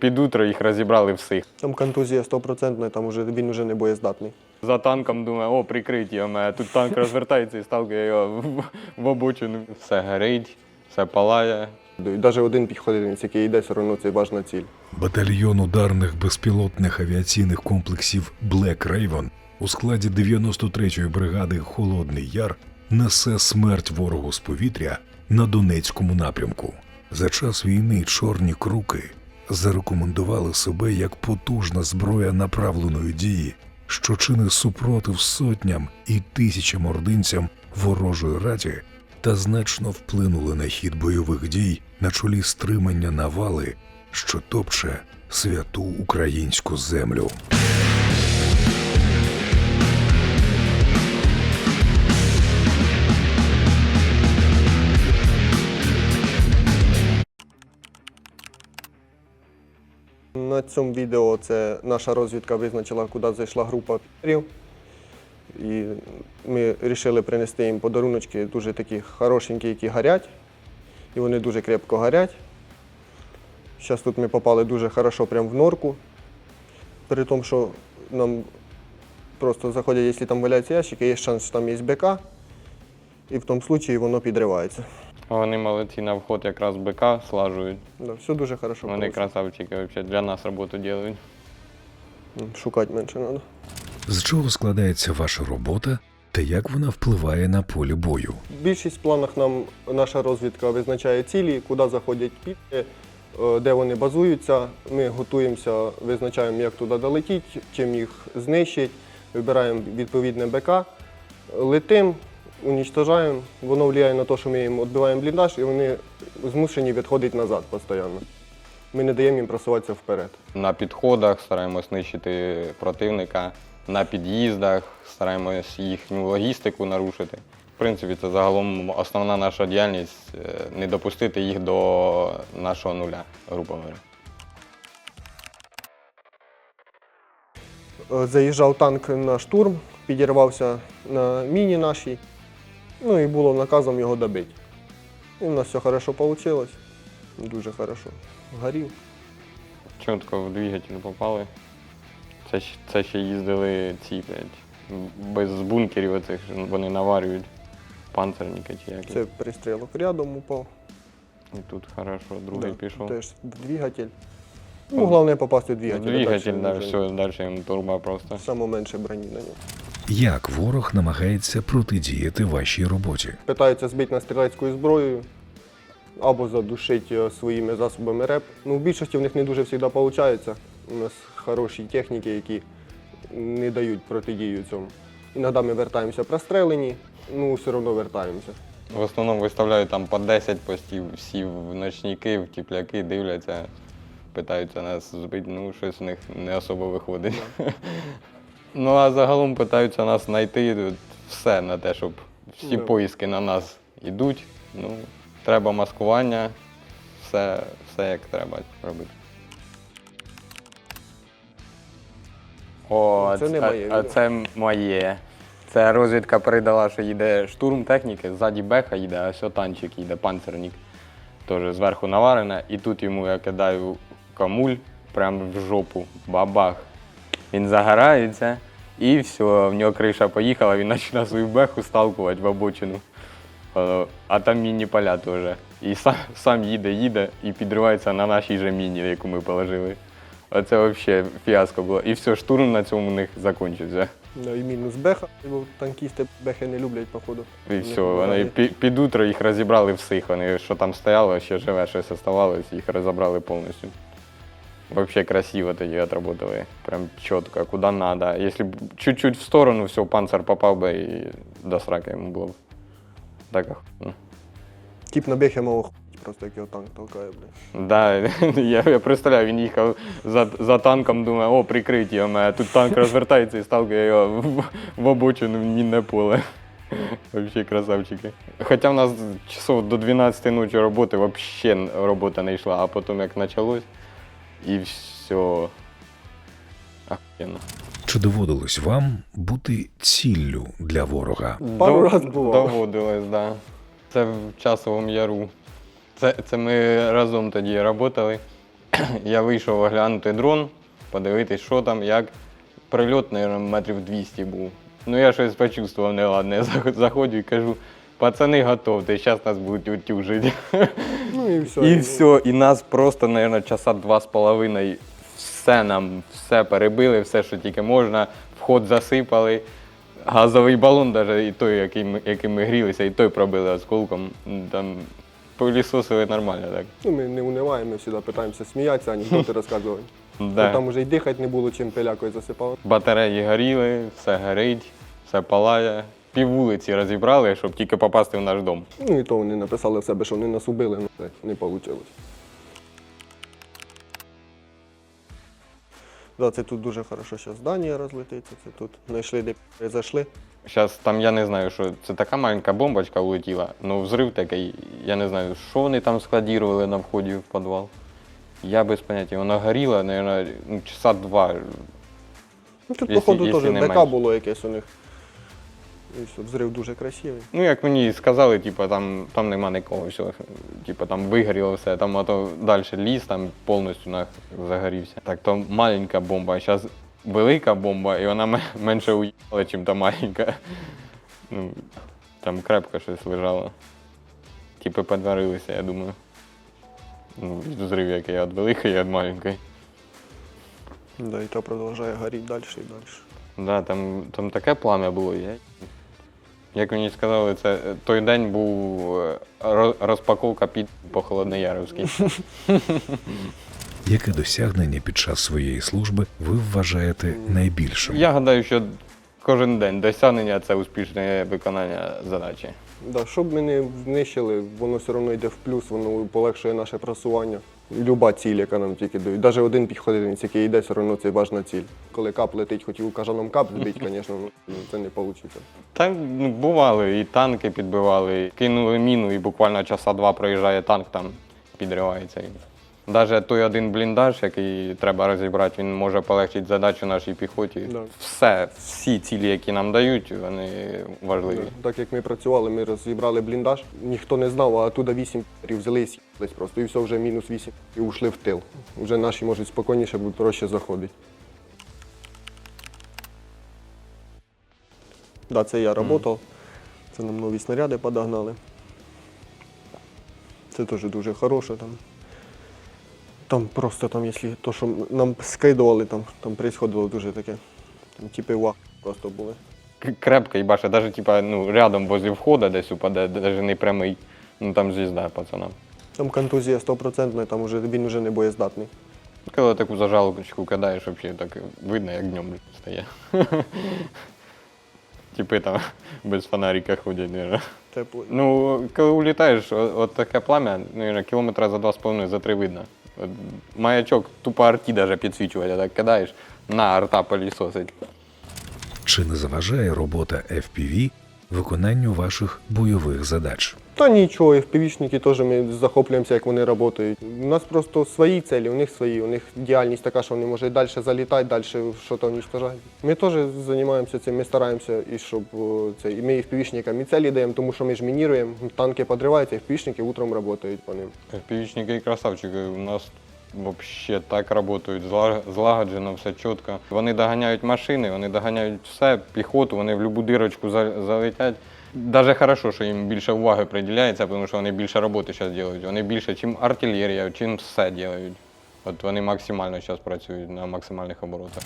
під утро їх розібрали всіх. Там контузія стопроцентна, там уже, він вже не боєздатний. За танком думаю, о, прикриття мене. Тут танк розвертається і сталкує його в, в обочину. Все горить, все палає. Навіть один піхотинець, який йде, все одно це важна ціль. Батальйон ударних безпілотних авіаційних комплексів Black Raven у складі 93-ї бригади Холодний Яр несе смерть ворогу з повітря на Донецькому напрямку. За час війни чорні круки зарекомендували себе як потужна зброя направленої дії, що чинить супротив сотням і тисячам ординцям ворожої раті та значно вплинули на хід бойових дій на чолі стримання навали, що топче святу українську землю. На цьому відео це наша розвідка визначила, куди зайшла група пірів. І ми вирішили принести їм подаруночки дуже такі хорошенькі, які горять. І вони дуже крепко горять. Зараз тут ми попали дуже хорошо прямо в норку. При тому, що нам просто заходять, якщо там валяються ящики, є шанс, що там є БК, і в тому випадку воно підривається. Вони молодці на вход якраз БК слажують. Да, все дуже хорошо. Вони вийшло. красавчики вообще для нас роботу роблять. Шукати менше треба. З чого складається ваша робота та як вона впливає на полі бою? Більшість планах нам наша розвідка визначає цілі, куди заходять піти, е, де вони базуються. Ми готуємося, визначаємо, як туди долетіти, чим їх знищить, вибираємо відповідне БК, летим, унічтожаємо. Воно впливає на те, що ми їм відбиваємо бліндаж, і вони змушені відходити назад постійно. Ми не даємо їм просуватися вперед. На підходах стараємось нищити противника, на під'їздах стараємось їхню логістику нарушити. В принципі, це загалом основна наша діяльність е, не допустити їх до нашого нуля, грубо говоря. Е, Заїжджав танк на штурм, підірвався на міні нашій, ну і було наказом його добити. І в нас все хорошо вийшло. Дуже хорошо. Горів. Чітко в двигатель попали. Це, це ще їздили ці, блядь, без бункерів оцих, вони наварюють панцерники чи як. Це пристрілок рядом упав. І тут хорошо, другий Да, пішов. Теж двигатель. Ну, головне попасти в двигатель. Двигатель, дальше да, все, далі їм турба просто. Саме менше броні на ньому. Як ворог намагається протидіяти вашій роботі? Питаються збити нас стрілецькою зброєю або задушити е, своїми засобами РЕП. Ну, в більшості в них не дуже завжди виходить. У нас хороші техніки, які не дають протидію цьому. Іноді ми вертаємося прострелені, ну все одно вертаємося. В основному виставляють там по 10 постів, всі в ночники, в тіпляки дивляться, питаються нас збити, ну щось в них не особо виходить. Ну а загалом питаються нас знайти все на те, щоб всі Да. поїздки на нас йдуть. Ну, треба маскування, все, все як треба робити. О, Це не моє а це моє. Це розвідка передала, що йде штурм техніки, ззаді беха йде, а ось танчик йде, панцерник. Теж зверху наварене. І тут йому я кидаю камуль прямо в жопу, бабах. Він загорається і все, в нього криша поїхала, він починає свою беху сталкувати в обочину. Е, А там міні поля теж. І сам, сам їде, їде і підривається на нашій же міні, яку ми положили. Оце взагалі фіаско було. І все, штурм на цьому у них закінчився. Ну, і мінус беха, бо танкісти бехи не люблять, походу. І все, вони під утро їх розібрали всіх. Вони що там стояло, ще живе, щось оставалось, їх розібрали повністю. Вообще красиво тоді отработали. Прям куди треба. Якщо б чуть-чуть в сторону, все, панцир попав би і до сраки йому було б. Так, охуєнно. Тіп на бехи мав просто як його танк толкає, блядь. Да, я, я представляю, він їхав за, за танком, думає, о, прикриття мене. Тут танк розвертається і сталкує його в, в обочину в мінне поле. Вообще красавчики. Хоча в нас часов до 12 ночі роботи взагалі робота не йшла, а потім як почалось, і все. Охуєнно. Чи доводилось вам бути ціллю для ворога? Пару раз бувало. Доводилось, так. Да. Це в часовому яру. Це, це ми разом тоді працювали. я вийшов оглянути дрон, подивитись, що там, як. Прильот, мабуть, метрів 200 був. Ну я щось почувствував неладне. Я заходжу і кажу, пацани готовте, зараз нас будуть утюжити. Ну і все. І все, і нас просто, мабуть, часа два з половиною все нам, все перебили, все, що тільки можна, вход засипали. Газовий балон, навіть і той, який ми, яким ми грілися, і той пробили осколком. Там пилісосили нормально так. Ну, ми не униваємо, ми завжди питаємося сміятися, анекдоти розказувати. Да. Там вже й дихати не було, чим пилякою засипав. Батареї горіли, все горить, все палає. Пів вулиці розібрали, щоб тільки попасти в наш дом. Ну і то вони написали в себе, що вони нас убили, ну не вийшло. Да, це тут дуже хорошо зараз здання розлетиться, це тут знайшли, де зайшли. Зараз там я не знаю, що це така маленька бомбочка улетіла, ну взрив такий, я не знаю, що вони там складірували на вході в підвал. Я без поняття. Вона горіла, мабуть, ну, часа два. Ну тут, Якщо- походу, якщо теж не БК менше. було якесь у них. І все, взрив дуже красивий. Ну, як мені сказали, типу, там, там нема нікого, все, типу, там вигоріло все, там а то далі ліс, там повністю нах загорівся. Так, то маленька бомба, а зараз велика бомба, і вона менше уїхала, ніж та маленька. Ну, там крепко щось лежало. Типу підварилися, я думаю. Ну, взривів, який від великої і від маленької. Да, і то продовжує горіти далі і далі. Да, там, там таке плам'я було. Я... Як мені сказали, це е, той день був е, розпаковка під по Холоднояровській. Яке досягнення під час своєї служби ви вважаєте найбільшим? Я гадаю, що кожен день досягнення це успішне виконання задачі. Да, щоб ми не знищили, воно все одно йде в плюс, воно полегшує наше просування. Люба ціль, яка нам тільки дають. Навіть один піхотинець, який йде, все одно це важна ціль. Коли кап летить, хотів кажаном кап збити, звісно, ну, це не вийде. Так ну, бували, і танки підбивали, кинули міну, і буквально часа два проїжджає танк, там підривається. Навіть той один бліндаж, який треба розібрати, він може полегшити задачу нашій піхоті. Да. Все, всі цілі, які нам дають, вони важливі. Так як ми працювали, ми розібрали бліндаж, ніхто не знав, а туди вісім взяли і с'їлись просто. І все вже мінус вісім. І ушли в тил. Вже наші можуть спокійніше, будуть проще заходити. Да, це я працював. Це нам нові снаряди подогнали. Це теж дуже хороше там. Там просто там, якщо то, що нам скидували, там, там происходило дуже таке. Там типи ва просто були. Крепко і баша, навіть типа, ну, рядом возле входа десь упаде, навіть не прямий. Ну там звізда пацанам. Там контузія стопроцентна, там уже, він вже не боєздатний. Коли таку зажалочку кидаєш, взагалі так видно, як днем стає. Типи там без фонарика ходять. наверно. Тепло. Ну, коли улітаєш, от таке плам'я, ну, кілометра за два з половиною, за три видно. Маячок тупо арті даже підсвічувати, так кидаєш, на арта пилісосить. Чи не заважає робота FPV виконанню ваших бойових задач? Та нічого, FPV-шники теж ми захоплюємося, як вони працюють. У нас просто свої цілі, у них свої, у них діяльність така, що вони можуть далі залітати, далі щось уничтожати. Ми теж займаємося цим, ми стараємося, і щоб це, і ми FPV-шникам і цілі даємо, тому що ми ж мініруємо, танки підриваються, FPV-шники утром працюють по ним. Півічники і красавчики у нас взагалі так працюють, злагоджено, все чітко. Вони доганяють машини, вони доганяють все, піхоту, вони в будь-яку дирочку залетять. Даже хорошо, що їм більше уваги приділяється, тому що вони більше роботи зараз роблять. Вони більше, чим артилерія, чим все роблять. От вони максимально зараз працюють на максимальних оборотах.